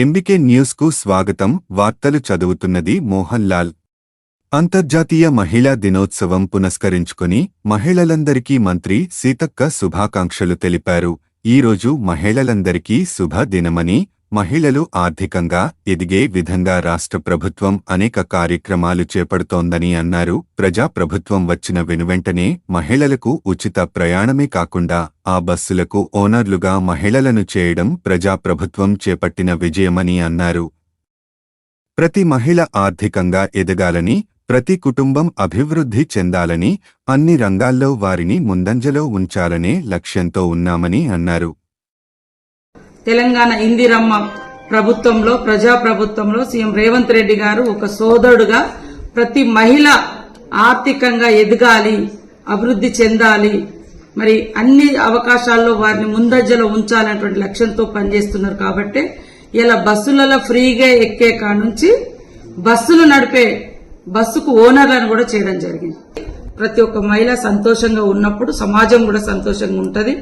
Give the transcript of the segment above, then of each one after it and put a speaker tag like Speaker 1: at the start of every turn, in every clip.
Speaker 1: MBK న్యూస్కు స్వాగతం. వార్తలు చదువుతున్నది మోహన్ లాల్. అంతర్జాతీయ మహిళా దినోత్సవం పునస్కరించుకుని మహిళలందరికీ మంత్రి సీతక్క శుభాకాంక్షలు తెలిపారు. ఈరోజు మహిళలందరికీ శుభ దినమని మహిళలు ఆర్థికంగా ఎదిగే విధంగా రాష్ట్ర ప్రభుత్వం అనేక కార్యక్రమాలు చేపడుతోందని అన్నారు. ప్రజా ప్రభుత్వం వచ్చిన వెనువెంటనే మహిళలకు ఉచిత ప్రయాణమే కాకుండా ఆ బస్సులకు ఓనర్లుగా మహిళలను చేయడం ప్రజా ప్రభుత్వం చేపట్టిన విజయమని అన్నారు. ప్రతి మహిళ ఆర్థికంగా ఎదగాలని ప్రతి కుటుంబం అభివృద్ధి చెందాలని అన్ని రంగాల్లో వారిని ముందంజలో ఉంచాలనే లక్ష్యంతో ఉన్నామని అన్నారు.
Speaker 2: తెలంగాణ ఇందిరమ్మ ప్రభుత్వంలో ప్రజా ప్రభుత్వంలో సీఎం రేవంత్ రెడ్డి గారు ఒక సోదరుడుగా ప్రతి మహిళ ఆర్థికంగా ఎదగాలి అభివృద్ధి చెందాలి. మరి అన్ని అవకాశాల్లో వారిని ముందజ్జలో ఉంచాలనేటువంటి లక్ష్యంతో పనిచేస్తున్నారు కాబట్టి ఇలా బస్సులలో ఫ్రీగా ఎక్కే కాడ నుంచి బస్సులు నడిపే బస్సుకు ఓనర్లను కూడా చేయడం జరిగింది. ప్రతి ఒక్క మహిళ సంతోషంగా ఉన్నప్పుడు సమాజం కూడా సంతోషంగా ఉంటుంది.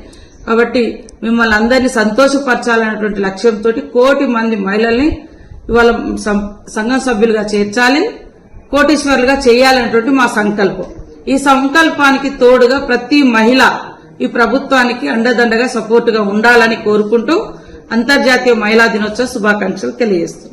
Speaker 2: కాబట్టి మిమ్మల్ని అందరినీ సంతోషపరచాలనేటువంటి లక్ష్యంతో కోటి మంది మహిళల్ని ఇవాళ సంఘం సభ్యులుగా చేర్చాలి కోటీశ్వరులుగా చేయాలనేటువంటి మా సంకల్పం. ఈ సంకల్పానికి తోడుగా ప్రతి మహిళ ఈ ప్రభుత్వానికి అండదండగా సపోర్టుగా ఉండాలని కోరుకుంటూ అంతర్జాతీయ మహిళా దినోత్సవ శుభాకాంక్షలు తెలియజేస్తున్నాం.